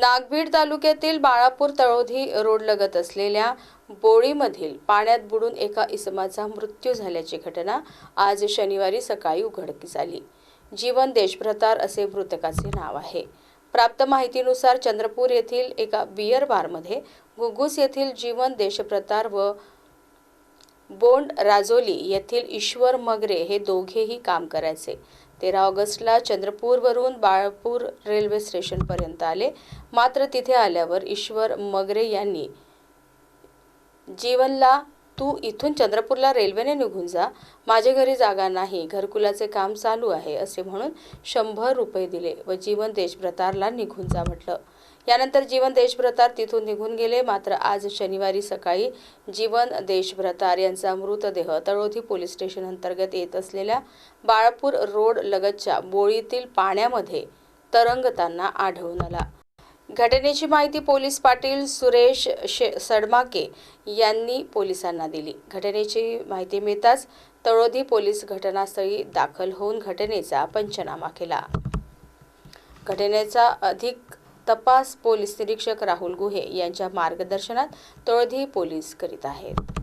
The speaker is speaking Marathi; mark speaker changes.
Speaker 1: नागभीड तालुक्यातील बाळापूर तळोधी रोड लगत असलेल्या बोळीमधील पाण्यात बुडून एका इसमाचा मृत्यू झाल्याची घटना आज शनिवारी सकाळी उघडकीस आली. जीवन देशभ्रतार असे मृतकाचे नाव आहे. प्राप्त माहितीनुसार चंद्रपूर येथील एका बियर बारमध्ये घुग्गुस येथील जीवन देशप्रतार व बोंड राजोली येथील ईश्वर मगरे हे दोघेही काम करायचे. तेरा ऑगस्टला चंद्रपूरवरून बाळपूर रेल्वे स्टेशनपर्यंत आले. मात्र तिथे आल्यावर ईश्वर मगरे यांनी जीवनला तू इथून चंद्रपूरला रेल्वेने निघून जा. माझ्या घरी जागा नाही. घरकुलाचे काम चालू आहे असे म्हणून शंभर रुपये दिले व जीवन देशभ्रतारला निघून जा म्हटलं. यानंतर जीवन देशभ्रतार तिथून निघून गेले. मात्र आज शनिवारी सकाळी जीवन देशभ्रतार यांचा मृतदेह तळोधी पोलीस स्टेशन अंतर्गत येत असलेल्या बाळपूर रोड लगतच्या बोळीतील पाण्यामध्ये तरंगताना आढळून आला. घटनेची माहिती पोलीस पाटील सुरेश शे सडमाके यांनी पोलिसांना दिली. घटनेची माहिती मिळताच तळोधी पोलीस घटनास्थळी दाखल होऊन घटनेचा पंचनामा केला. घटनेचा अधिक तपास पोलीस निरीक्षक राहुल गुहे यांच्या मार्गदर्शनात तळोधी पोलीस करीत आहेत.